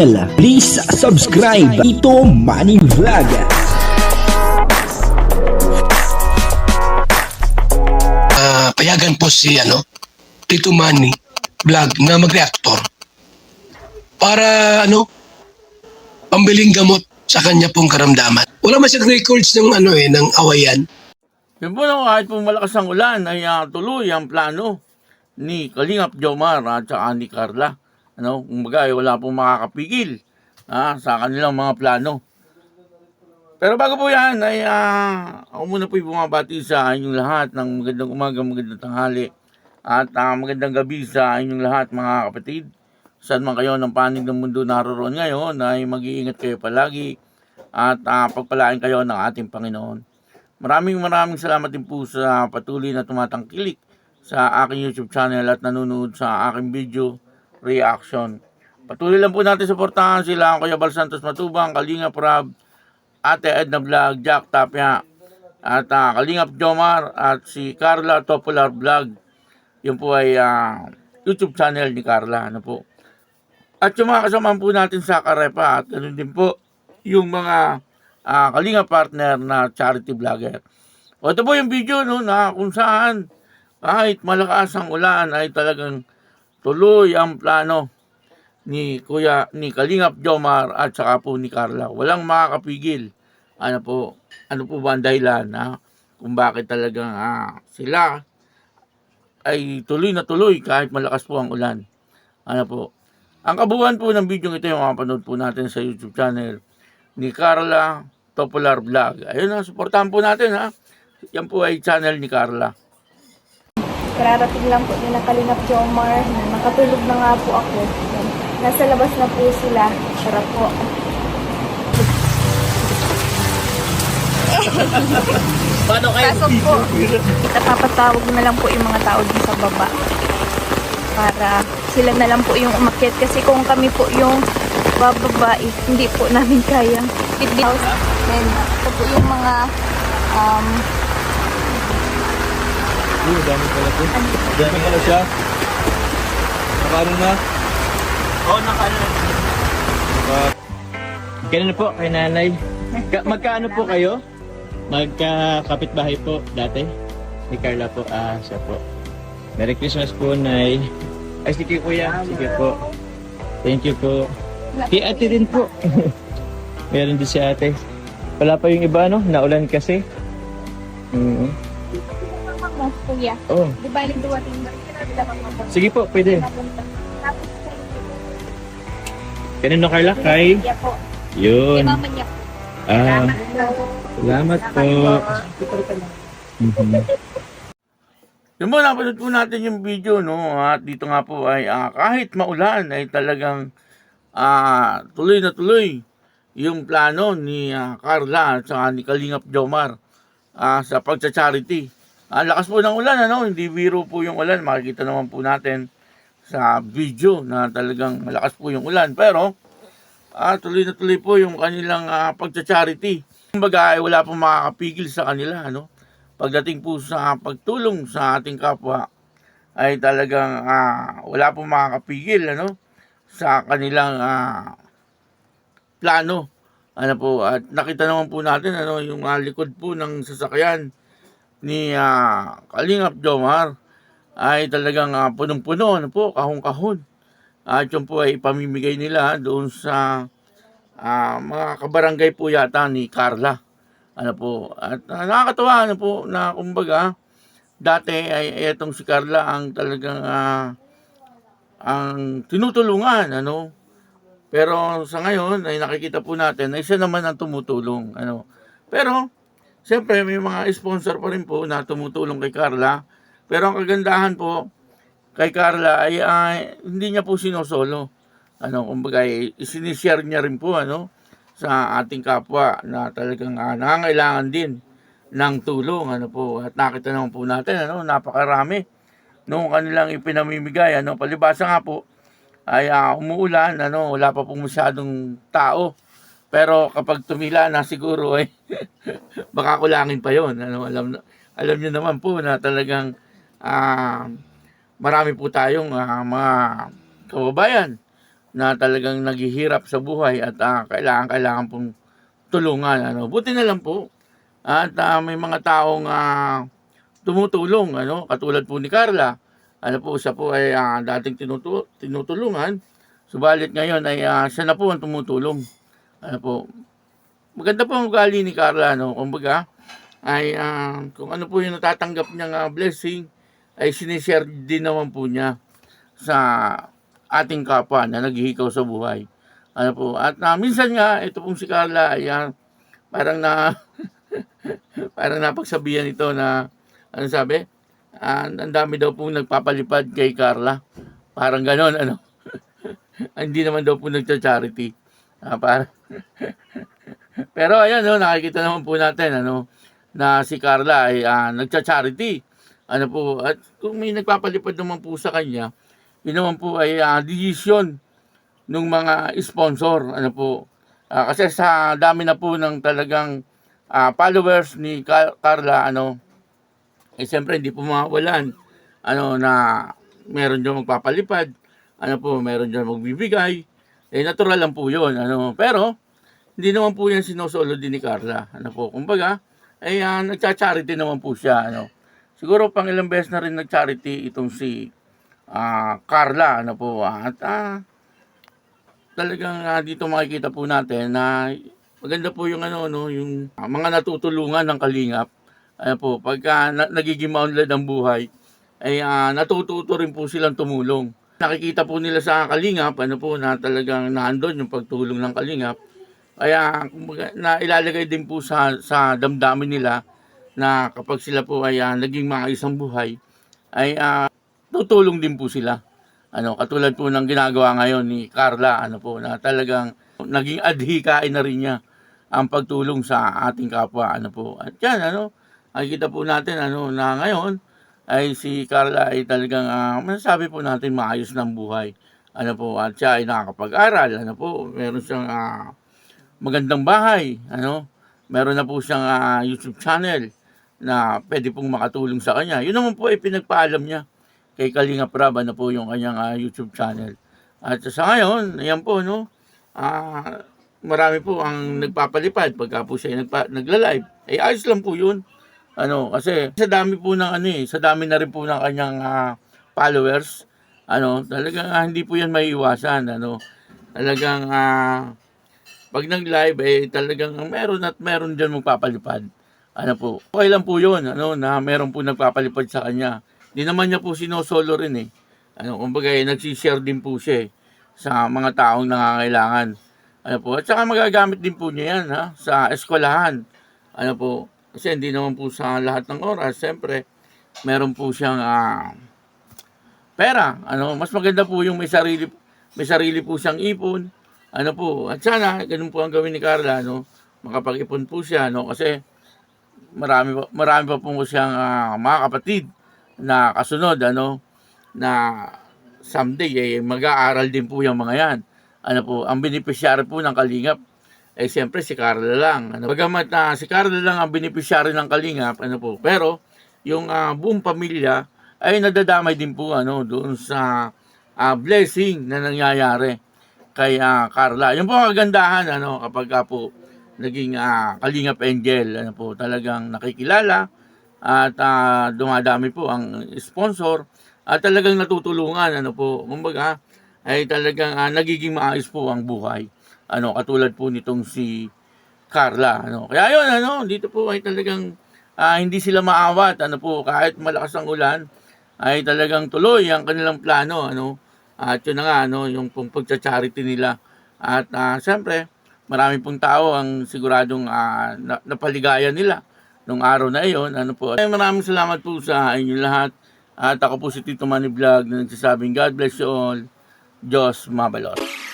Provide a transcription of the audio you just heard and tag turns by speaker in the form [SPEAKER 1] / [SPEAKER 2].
[SPEAKER 1] Please subscribe Ito Money Vlog.
[SPEAKER 2] Ah, payagan po si ano, Tito Manny vlog na mag-reactor para ano, pambiling gamot sa kanya pong karamdaman. Wala man siyang records ng ano eh, ng awayan.
[SPEAKER 3] Yun po no, kahit po malakas ang ulan ay ah, tuloy ang plano ni Kalingap Jomar at saka ni Carla. Ano, kumbaga ay wala pong makakapigil ah, sa kanilang mga plano. Pero bago po yan, ay ah, ako muna po bumabati sa inyong lahat ng magandang umaga, magandang tanghali at ah, magandang gabi sa inyong lahat mga kapatid. Saan man kayo ng panig ng mundo naroon ngayon ay mag-iingat kayo palagi at ah, pagpalain kayo ng ating Panginoon. Maraming maraming salamat din po sa patuloy na tumatangkilik sa aking YouTube channel at nanonood sa aking video reaction. Patuloy lang po natin suportahan sila ang Kuya Bal Santos Matubang, Kalinga Prab, Ate Edna Vlog, Jack Tapia, at ah, Kalingap Jomar at si Carla Topolar Vlog. Yun po ay ah, YouTube channel ni Carla. Ano po. At yung mga kasama po natin sa Karepa at ganun din po yung mga ah, Kalinga partner na charity vlogger. O ito po yung video no, na kung saan kahit malakas ang ulan ay talagang tuloy ang plano ni Kuya ni Kalingap Jomar at saka po ni Carla. Walang makakapigil. Ano po, ano po ba ang dahilan ha? kung bakit talagang ah, sila ay tuloy na tuloy kahit malakas po ang ulan. Ano po. Ang kabuuan po ng video ito yung mapanood po natin sa YouTube channel ni Carla Topolar Vlog. Ayun na, supportahan po natin ha. Yan po ay channel ni Carla.
[SPEAKER 4] Kararating lang po nila Kalingap Jomar. Nakatulog na nga po ako. Nasa labas na po sila. Tara po.
[SPEAKER 3] Paano
[SPEAKER 4] Pasok po. Napapatawag na lang po yung mga tao dun sa baba. Para sila na lang po yung umakyat. Kasi kung kami po yung bababa, eh, hindi po namin kayang bitbit ito po yung mga um,
[SPEAKER 5] Oo, dami pala po. Dami pala siya. Nakano na?
[SPEAKER 3] Oo, oh, nakano.
[SPEAKER 5] Ganun po kay nanay. Ka- magkaano po kayo? Magkakapit-bahay po dati? Ni Carla po. Ah, siya po. Merry Christmas po, Nay. Ay, sige kuya. Sige po. Thank you po. Kay ate rin po. Meron din si ate. Wala pa yung iba, no? Naulan kasi. Mm
[SPEAKER 4] mga kuya.
[SPEAKER 5] Oh,
[SPEAKER 4] Di ba yung duwating ba?
[SPEAKER 5] sige po, pwede. Ganun no, Carla? Kay?
[SPEAKER 4] kaya po.
[SPEAKER 5] Yun.
[SPEAKER 4] Kay mama niya po.
[SPEAKER 5] Ah, salamat po. Mhm.
[SPEAKER 3] Yun mo, napanood po natin yung video, no? At dito nga po ay ah, kahit maulan ay talagang ah, tuloy na tuloy yung plano ni ah, Carla at saka ni Kalingap Jomar ah, sa pagcha-charity. Ang lakas po ng ulan, ano? Hindi biro po yung ulan. Makikita naman po natin sa video na talagang malakas po yung ulan. Pero, ah, tuloy na tuloy po yung kanilang ah, pagcha-charity. Kumbaga ay wala pong makakapigil sa kanila, ano? Pagdating po sa pagtulong sa ating kapwa, ay talagang ah, wala pong makakapigil, ano? Sa kanilang ah, plano. Ano po, at nakita naman po natin, ano, yung ah, likod po ng sasakyan ni ah, Kalingap Jomar ay talagang ah, punong-puno, ano po, kahon-kahon. At yun po ay pamimigay nila doon sa ah, mga kabarangay po yata ni Carla. Ano po, at ah, nakakatawa ano po na kumbaga dati ay etong si Carla ang talagang ah, ang tinutulungan ano. Pero sa ngayon ay nakikita po natin na siya naman ang tumutulong ano. Pero siyempre may mga sponsor pa rin po na tumutulong kay Carla. Pero ang kagandahan po kay Carla ay ah, hindi niya po sinosolo. Ano, kumbaga eh, isinishare niya rin po ano sa ating kapwa na talagang ah, nangangailangan din ng tulong ano po at nakita naman po natin ano napakarami nung kanilang ipinamimigay ano palibasa nga po ay ah, umuulan ano wala pa pong masyadong tao pero kapag tumila na siguro ay baka kulangin pa yon ano alam alam niyo naman po na talagang ah, marami po tayong ah, mga kababayan na talagang naghihirap sa buhay at ah, kailangan kailangan pong tulungan. Ano buti na lang po. At ah, may mga taong ah, tumutulong ano katulad po ni Carla. Ano po siya po ay ah, dating tinutu- tinutulungan. Subalit ngayon ay ah, siya na po ang tumutulong ano po maganda po ang ugali ni Carla no kumbaga ay ah, kung ano po yung natatanggap niyang ah, blessing ay sinishare din naman po niya sa ating kapwa na naghihikaw sa buhay. Ano po, at ah, minsan nga, ito pong si Carla, ay ah, parang na, parang napagsabihan ito na, ano sabi? Ah, ang dami daw pong nagpapalipad kay Carla. Parang ganon, ano. Hindi naman daw po nagcha-charity. Ah, para, pero ayan, no, nakikita naman po natin, ano, na si Carla ay ah, nagcha-charity. Ano po, at kung may nagpapalipad naman po sa kanya, yun naman po ay ah, decision ng mga sponsor. Ano po, Ah, kasi sa dami na po ng talagang ah, followers ni Car- Carla, ano, eh siyempre hindi po mawalan, ano, na meron dyan magpapalipad, ano po, meron dyan magbibigay, eh natural lang po yun, ano, pero, hindi naman po yan sinosolo din ni Carla, ano po, kumbaga, ay ah, nagcha-charity naman po siya, ano, siguro pang ilang beses na rin nag-charity itong si ah, Carla, ano po, at ah, talagang ah, dito makikita po natin na maganda po yung ano no yung ah, mga natutulungan ng kalingap. Ano po pagka na, nagiging maunlad ang buhay ay ah, natututo rin po silang tumulong nakikita po nila sa kalingap ano po na talagang naandun yung pagtulong ng kalingap kaya kumbaga, na ilalagay din po sa sa damdamin nila na kapag sila po ay ah, naging maayos ang buhay ay ah, tutulong din po sila ano, katulad po ng ginagawa ngayon ni Carla, ano po, na talagang naging adhikain na rin niya ang pagtulong sa ating kapwa, ano po. At yan, ano, nakikita po natin, ano, na ngayon, ay si Carla ay talagang, uh, masasabi po natin, maayos ng buhay. Ano po, at siya ay nakakapag-aral, ano po, meron siyang ah, magandang bahay, ano, meron na po siyang ah, YouTube channel na pwede pong makatulong sa kanya. Yun naman po ay pinagpaalam niya kay Kalinga Prab na po yung kanyang ah, YouTube channel. At sa ngayon, ayan po, no, ah, marami po ang nagpapalipad pagka po siya nagpa, nagla-live. Eh, ayos lang po yun. Ano, kasi sa dami po ng ano eh, sa dami na rin po ng kanyang ah, followers, ano, talagang ah, hindi po yan maiiwasan, ano. Talagang ah, pag nag-live eh talagang meron at meron diyan magpapalipad. Ano po? Okay lang po 'yun, ano, na meron po nagpapalipad sa kanya. Di naman niya po sinosolo rin eh. Ano, kumbaga eh, nagsishare din po siya eh, sa mga taong nangangailangan. Ano po? At saka magagamit din po niya yan ha, sa eskwelahan. Ano po? Kasi hindi naman po sa lahat ng oras, siyempre, meron po siyang ah, pera. Ano, mas maganda po yung may sarili may sarili po siyang ipon. Ano po? At sana ganun po ang gawin ni Carla, no? Makapag-ipon po siya, no? Kasi marami marami pa po siyang ah, mga kapatid na kasunod, ano? Na someday eh, mag-aaral din po yung mga yan. Ano po, ang beneficiary po ng Kalingap eh siyempre si Carla lang. Ano, bagamat na si Carla lang ang beneficiary ng Kalingap, ano po, pero yung ah, buong pamilya ay nadadamay din po ano doon sa ah, blessing na nangyayari kay ah, Carla. Yung po kagandahan ano kapag ka po naging ah, Kalingap Angel ano po talagang nakikilala at ah, dumadami po ang sponsor at talagang natutulungan ano po kumbaga ay talagang ah, nagiging maayos po ang buhay ano katulad po nitong si Carla ano. Kaya yun ano dito po ay talagang ah, hindi sila maawat ano po kahit malakas ang ulan ay talagang tuloy ang kanilang plano ano. At yun na nga ano yung pong pagcha-charity nila. At ah, siyempre marami pong tao ang siguradong ah, na- napaligayan nila nung araw na iyon ano po. Ay maraming salamat po sa inyo lahat. At ako po si Tito Manny Vlog na nagsasabing God bless you all. Diyos mabalot